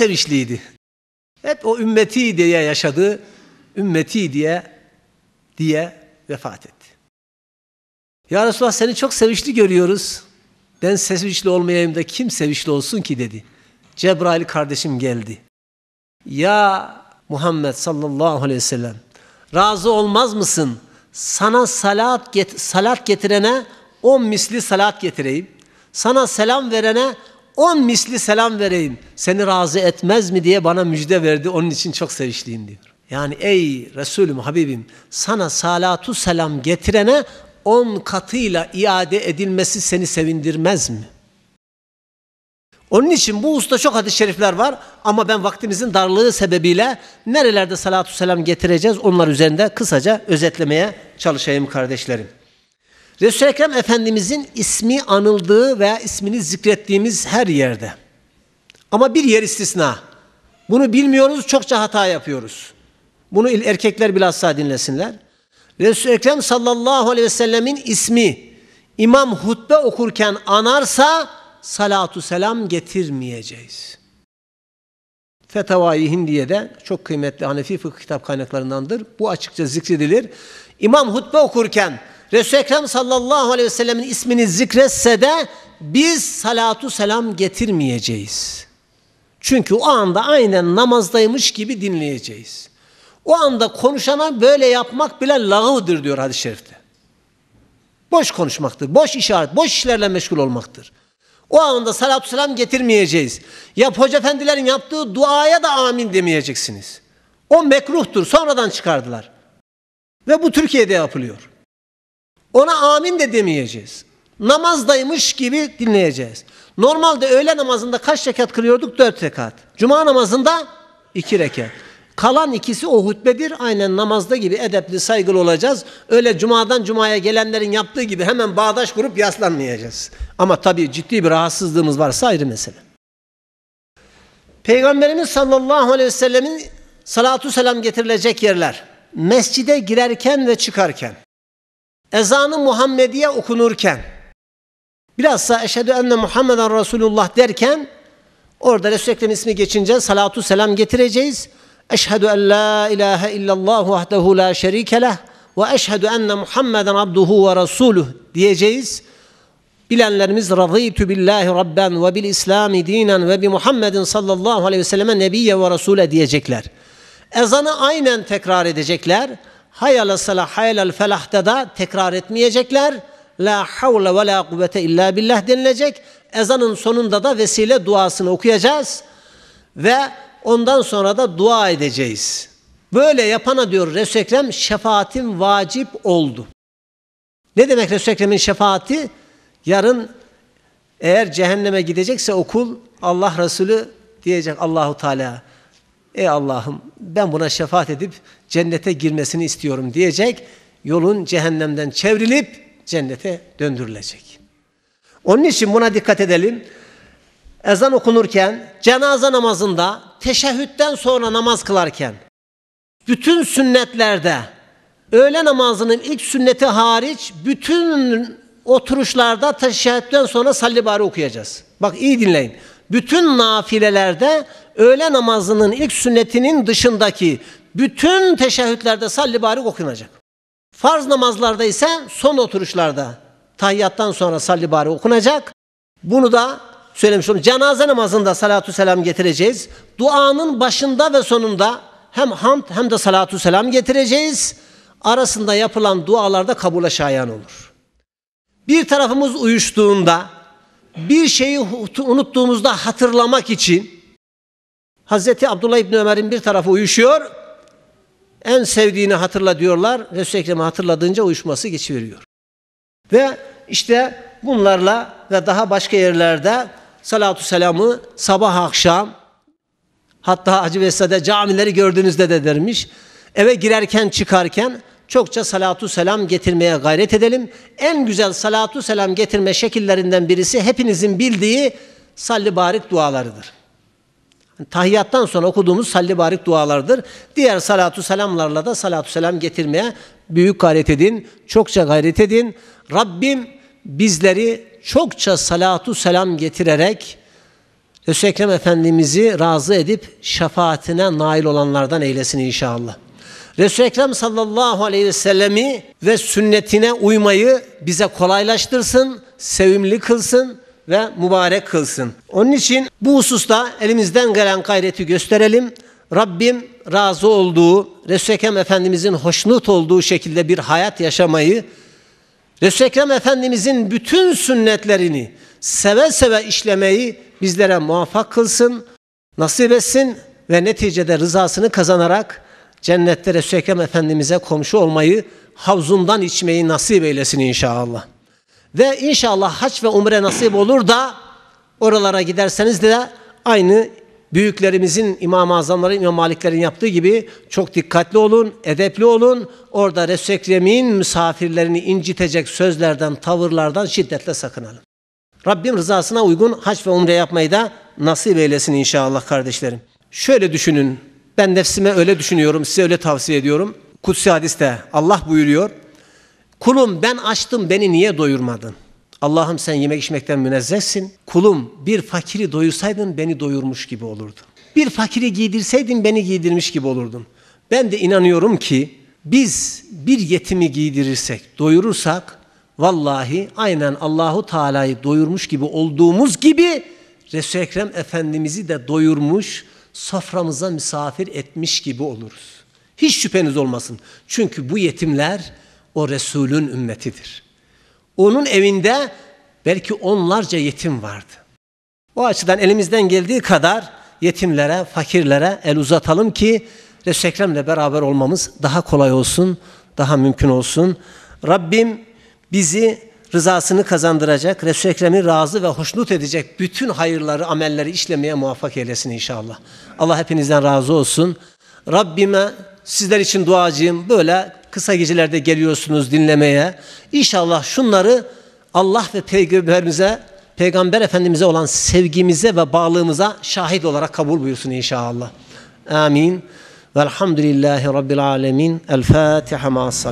sevinçliydi. Hep o ümmeti diye yaşadı. Ümmeti diye diye vefat etti. Ya Resulallah seni çok sevinçli görüyoruz. Ben sevinçli olmayayım da kim sevinçli olsun ki dedi. Cebrail kardeşim geldi. Ya Muhammed sallallahu aleyhi ve sellem razı olmaz mısın? Sana salat, get salat getirene on misli salat getireyim. Sana selam verene on misli selam vereyim. Seni razı etmez mi diye bana müjde verdi. Onun için çok sevinçliyim diyor. Yani ey Resulüm Habibim sana salatu selam getirene on katıyla iade edilmesi seni sevindirmez mi? Onun için bu usta çok hadis-i şerifler var ama ben vaktimizin darlığı sebebiyle nerelerde salatu selam getireceğiz onlar üzerinde kısaca özetlemeye çalışayım kardeşlerim. Resul-i Ekrem Efendimizin ismi anıldığı veya ismini zikrettiğimiz her yerde. Ama bir yer istisna. Bunu bilmiyoruz, çokça hata yapıyoruz. Bunu erkekler bilhassa dinlesinler. Resul-i Ekrem sallallahu aleyhi ve sellemin ismi imam hutbe okurken anarsa salatu selam getirmeyeceğiz. Fetavai Hindiye'de çok kıymetli Hanefi fıkıh kitap kaynaklarındandır. Bu açıkça zikredilir. İmam hutbe okurken Resul-i Ekrem sallallahu aleyhi ve sellemin ismini zikretse de biz salatu selam getirmeyeceğiz. Çünkü o anda aynen namazdaymış gibi dinleyeceğiz. O anda konuşana böyle yapmak bile lağıvdır diyor hadis-i şerifte. Boş konuşmaktır, boş işaret, boş işlerle meşgul olmaktır. O anda salatu selam getirmeyeceğiz. Yap hoca efendilerin yaptığı duaya da amin demeyeceksiniz. O mekruhtur. Sonradan çıkardılar. Ve bu Türkiye'de yapılıyor. Ona amin de demeyeceğiz. Namazdaymış gibi dinleyeceğiz. Normalde öğle namazında kaç rekat kılıyorduk? Dört rekat. Cuma namazında iki rekat. Kalan ikisi o hutbedir. Aynen namazda gibi edepli, saygılı olacağız. Öyle cumadan cumaya gelenlerin yaptığı gibi hemen bağdaş kurup yaslanmayacağız. Ama tabii ciddi bir rahatsızlığımız varsa ayrı mesele. Peygamberimiz sallallahu aleyhi ve sellemin salatu selam getirilecek yerler. Mescide girerken ve çıkarken. Ezanı Muhammediye okunurken. Bilhassa eşhedü enne Muhammeden Resulullah derken orada Resul-i Ekrem ismi geçince salatu selam getireceğiz. Eşhedü en la ilahe illallah vahdehu la şerike leh ve eşhedü enne Muhammeden abduhu ve rasuluh diyeceğiz. Bilenlerimiz radıytu billahi rabben ve bil islami dinen ve bi Muhammedin sallallahu aleyhi ve selleme nebiyye ve rasule diyecekler. Ezanı aynen tekrar edecekler. Hayal salah hayal felahta da tekrar etmeyecekler. La havle ve la kuvvete illa billah denilecek. Ezanın sonunda da vesile duasını okuyacağız. Ve Ondan sonra da dua edeceğiz. Böyle yapana diyor Resul-i Ekrem şefaatim vacip oldu. Ne demek Resul-i Ekrem'in şefaati? Yarın eğer cehenneme gidecekse okul Allah Resulü diyecek Allahu Teala. Ey Allah'ım ben buna şefaat edip cennete girmesini istiyorum diyecek. Yolun cehennemden çevrilip cennete döndürülecek. Onun için buna dikkat edelim ezan okunurken, cenaze namazında, teşehhütten sonra namaz kılarken, bütün sünnetlerde, öğle namazının ilk sünneti hariç, bütün oturuşlarda teşehhütten sonra salli bari okuyacağız. Bak iyi dinleyin. Bütün nafilelerde öğle namazının ilk sünnetinin dışındaki bütün teşehhütlerde salli bari okunacak. Farz namazlarda ise son oturuşlarda tahiyyattan sonra salli bari okunacak. Bunu da söylemiş oldum. Cenaze namazında salatu selam getireceğiz. Duanın başında ve sonunda hem hamd hem de salatu selam getireceğiz. Arasında yapılan dualarda kabule şayan olur. Bir tarafımız uyuştuğunda, bir şeyi unuttuğumuzda hatırlamak için Hazreti Abdullah İbni Ömer'in bir tarafı uyuşuyor, en sevdiğini hatırla diyorlar. Resul-i Ekrem'i hatırladığınca uyuşması geçiveriyor. Ve işte bunlarla ve daha başka yerlerde salatu selamı sabah akşam hatta Hacı Vesse'de camileri gördüğünüzde de dermiş. Eve girerken çıkarken çokça salatu selam getirmeye gayret edelim. En güzel salatu selam getirme şekillerinden birisi hepinizin bildiği salli barik dualarıdır. Tahiyyattan sonra okuduğumuz salli barik dualardır. Diğer salatu selamlarla da salatu selam getirmeye büyük gayret edin. Çokça gayret edin. Rabbim bizleri çokça salatu selam getirerek Resul-i Ekrem Efendimiz'i razı edip şefaatine nail olanlardan eylesin inşallah. Resul-i Ekrem sallallahu aleyhi ve sellemi ve sünnetine uymayı bize kolaylaştırsın, sevimli kılsın ve mübarek kılsın. Onun için bu hususta elimizden gelen gayreti gösterelim. Rabbim razı olduğu, Resul-i Ekrem Efendimizin hoşnut olduğu şekilde bir hayat yaşamayı, Resul-i Ekrem Efendimizin bütün sünnetlerini seve seve işlemeyi bizlere muvaffak kılsın, nasip etsin ve neticede rızasını kazanarak cennette Resul-i Ekrem Efendimiz'e komşu olmayı, havzundan içmeyi nasip eylesin inşallah. Ve inşallah haç ve umre nasip olur da oralara giderseniz de aynı büyüklerimizin, İmam-ı Azamların, İmam Maliklerin yaptığı gibi çok dikkatli olun, edepli olun. Orada Resul-i Ekrem'in misafirlerini incitecek sözlerden, tavırlardan şiddetle sakınalım. Rabbim rızasına uygun hac ve umre yapmayı da nasip eylesin inşallah kardeşlerim. Şöyle düşünün, ben nefsime öyle düşünüyorum, size öyle tavsiye ediyorum. Kutsi hadiste Allah buyuruyor, kulum ben açtım beni niye doyurmadın? Allah'ım sen yemek içmekten münezzehsin. Kulum bir fakiri doyursaydın beni doyurmuş gibi olurdu. Bir fakiri giydirseydin beni giydirmiş gibi olurdun. Ben de inanıyorum ki biz bir yetimi giydirirsek, doyurursak vallahi aynen Allahu Teala'yı doyurmuş gibi olduğumuz gibi Resul-i Ekrem Efendimiz'i de doyurmuş, soframıza misafir etmiş gibi oluruz. Hiç şüpheniz olmasın. Çünkü bu yetimler o Resulün ümmetidir. Onun evinde belki onlarca yetim vardı. O açıdan elimizden geldiği kadar yetimlere, fakirlere el uzatalım ki Resul-i Ekrem'le beraber olmamız daha kolay olsun, daha mümkün olsun. Rabbim bizi rızasını kazandıracak, Resul-i Ekrem'i razı ve hoşnut edecek bütün hayırları, amelleri işlemeye muvaffak eylesin inşallah. Allah hepinizden razı olsun. Rabbime sizler için duacıyım. Böyle kısa gecelerde geliyorsunuz dinlemeye. İnşallah şunları Allah ve peygamberimize, peygamber efendimize olan sevgimize ve bağlılığımıza şahit olarak kabul buyursun inşallah. Amin. Velhamdülillahi Rabbil alemin. El Fatiha ma'as.